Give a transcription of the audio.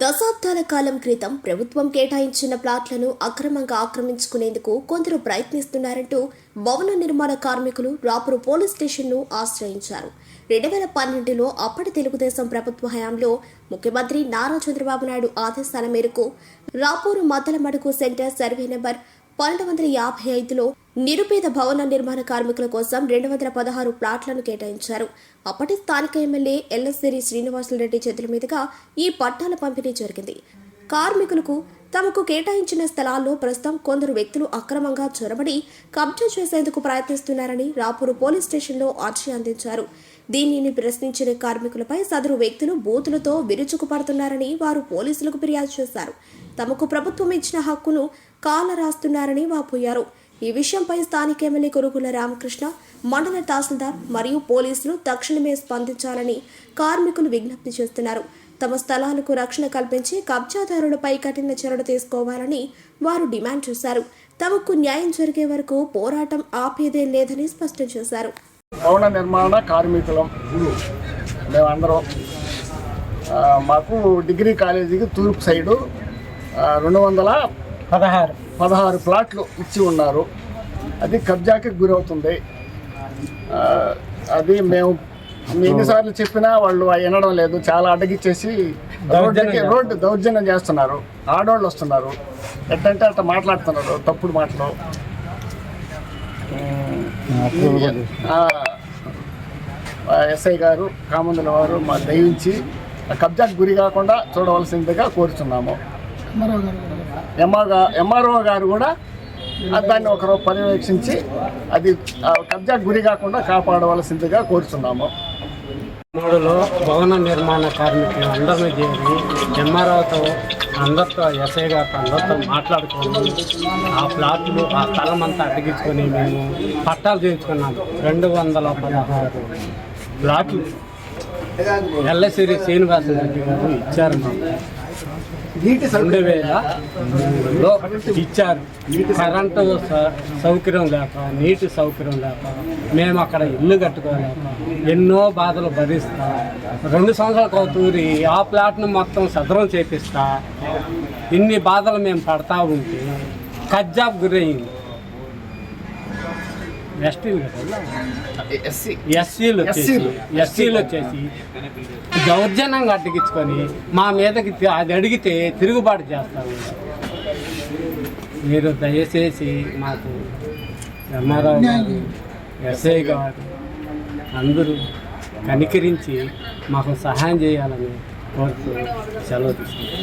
దశాబ్దాల కాలం క్రితం ప్రభుత్వం కేటాయించిన ప్లాట్లను అక్రమంగా ఆక్రమించుకునేందుకు కొందరు ప్రయత్నిస్తున్నారంటూ భవన నిర్మాణ కార్మికులు రాపురు పోలీస్ స్టేషన్ను ఆశ్రయించారు. రెండు వేల పన్నెండులో అప్పటి తెలుగుదేశం ప్రభుత్వ హయాంలో ముఖ్యమంత్రి నారా చంద్రబాబు నాయుడు ఆదేశాల మేరకు Rapur Maddalamadugu centre survey number పన్నెండు వందల యాభై ఐదులో నిరుపేద భవన నిర్మాణ కార్మికుల కోసం రెండు వందల పదహారు ప్లాట్లను కేటాయించారు. అప్పటి స్థానిక ఎమ్మెల్యే ఎల్ఎస్సిరి శ్రీనివాసులరెడ్డి చేతుల మీదుగా ఈ పట్టాల పంపిణీ జరిగింది. కార్మికులకు తమకు కేటాయించిన స్థలాల్లో ప్రస్తుతం కొందరు వ్యక్తులు అక్రమంగా చొరబడి కబ్జా చేసేందుకు ప్రయత్నిస్తున్నారని రాపూరు పోలీస్ స్టేషన్లో అర్జీ అందించారు. దీనిని ప్రశ్నించిన కార్మికులపై సదరు వ్యక్తులు బూతులతో విరుచుకుపడుతున్నారని వారు పోలీసులకు ఫిర్యాదు చేశారు. తమకు ప్రభుత్వం ఇచ్చిన హక్కును కాలరాస్తున్నారని వాపోయారు. ఈ విషయంపై స్థానిక ఎమ్మెల్యే కొరుగుల రామకృష్ణ మండల తహసీల్దార్ మరియు పోలీసులు తక్షణమే స్పందించాలని కార్మికులు విజ్ఞప్తి చేస్తున్నారు. తమ స్థలాలకు రక్షణ కల్పించి కబ్జాదారులపై కఠిన చర్యలు తీసుకోవాలని వారు డిమాండ్ చేశారు. తమకు న్యాయం జరిగే వరకు పోరాటం ఆపేదే లేదని స్పష్టం చేశారు. భవన నిర్మాణ కార్మికులం. మేమందరం మాకు డిగ్రీ కాలేజీకి తూర్పు సైడు రెండు వందల పదహారు. పదహారు ప్లాట్లు ఇచ్చి ఉన్నారు. అది కబ్జాకి గురవుతుంది. అది మేము ఎన్నిసార్లు చెప్పినా వాళ్ళు వినడం లేదు. చాలా అడ్డగిచ్చేసి రోడ్డుకి రోడ్డు దౌర్జన్యం చేస్తున్నారు. ఆడవాళ్ళు వస్తున్నారు. ఎట్టంటే అట్లా మాట్లాడుతున్నారు తప్పుడు మాటలు. ఎస్ఐ గారు కామందుల వారు మా దయించి కబ్జాకు గురి కాకుండా చూడవలసిందిగా కోరుతున్నాము ఎంఆర్ ఎంఆర్ఓ గారు కూడా దాన్ని ఒకరు పర్యవేక్షించి అది ఆ కబ్జాకు గురి కాకుండా కాపాడవలసిందిగా కోరుతున్నాము మూడులో భవన నిర్మాణ కార్మికులు అందరినీ చేరి ఎంఆర్ఓతో అందరితో ఎస్ఐ గారితో అందరితో మాట్లాడుకొని ఆ ప్లాట్లు ఆ స్థలం అంతా అడిగించుకొని మేము పట్టాలు చేయించుకున్నాం. రెండు వందల పదహారు ప్లాట్లు. ఎల్లసిరి శ్రీనివాసరెడ్డి గారు ఇచ్చారు మాకు. రెండు వేల మూడులో ఇచ్చారు. కరెంటు సౌకర్యం లేక నీటి సౌకర్యం లేక మేము అక్కడ ఇల్లు కట్టుకోలేక ఎన్నో బాధలు భరిస్తా రెండు సంవత్సరాలకు అవుతూరి ఆ ప్లాట్ను మొత్తం సదరం చేపిస్తా ఇన్ని బాధలు మేము పడతా ఉంటే కజ్జాబ్ గురయ్యింది ఎస్సీ. ఎస్సీలు వచ్చేసి ఎస్సీలు. వచ్చేసి దౌర్జన్యంగా అడ్డగించుకొని మా మీదకి అది అడిగితే తిరుగుబాటు చేస్తారు. మీరు దయచేసి మాకు ఎంఆర్ఓ గారు ఎస్ఐ గారు అందరూ కనికరించి మాకు సహాయం చేయాలని కోరుతూ సెలవు తీసుకుంటాం